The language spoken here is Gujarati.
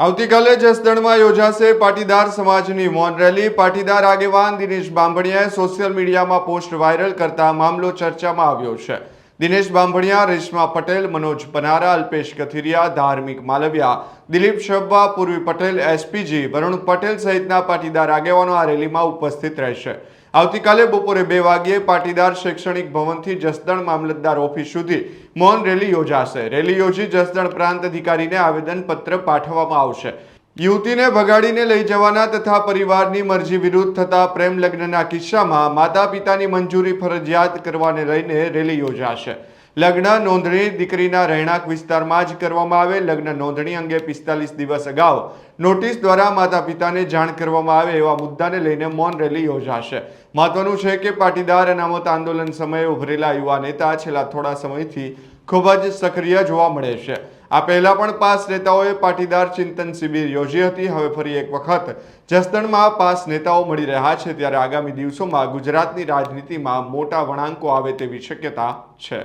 આવતીકાલે જસદણમાં યોજાશે પાટીદાર સમાજની મૌન રેલી. પાટીદાર આગેવાન દિનેશ બાંભણિયાએ સોશિયલ મીડિયામાં પોસ્ટ વાયરલ કરતા મામલો ચર્ચામાં આવ્યો છે. દિનેશ બાંભણિયા, રેશમા પટેલ, મનોજ પનારા, અલ્પેશ કથિરિયા, ધાર્મિક માલવિયા, દિલીપ શબ્બા પૂર્વી પટેલ, એસપીજી, વરુણ પટેલ સહિતના પાટીદાર આગેવાનો આ રેલીમાં ઉપસ્થિત રહેશે. આવતીકાલે બપોરે બે વાગ્યે પાટીદાર શૈક્ષણિક ભવનથી જસદણ મામલતદાર ઓફિસ સુધી મૌન રેલી યોજાશે. રેલી યોજી જસદણ પ્રાંત અધિકારીને આવેદનપત્ર પાઠવવામાં આવશે. યુવતીને ભગાડીને લઈ જવાના તથા પરિવારની મરજી વિરુદ્ધ થતા પ્રેમ લગ્નના કિસ્સામાં માતા પિતાની મંજૂરી ફરજિયાત કરવાને લઈને રેલી યોજાશે. લગ્ન નોંધણી દીકરીના રહેણાંક વિસ્તારમાં જ કરવામાં આવે. લગ્ન નોંધણી અંગે પિસ્તાલીસ દિવસ અગાઉ નોટિસ દ્વારા માતા પિતાને જાણ કરવામાં આવે એવા મુદ્દાને લઈને મૌન રેલી યોજાશે. મહત્વનું છે કે પાટીદાર અનામત આંદોલન સમયે ઉભરેલા યુવા નેતા છેલ્લા થોડા સમયથી ખૂબ જ સક્રિય જોવા મળે છે. આ પહેલા પણ પાસ નેતાઓએ પાટીદાર ચિંતન શિબિર યોજી હતી. હવે ફરી એક વખત જસદણમાં પાસ નેતાઓ મળી રહ્યા છે. ત્યારે આગામી દિવસોમાં ગુજરાતની રાજનીતિમાં મોટા વળાંકો આવે તેવી શક્યતા છે.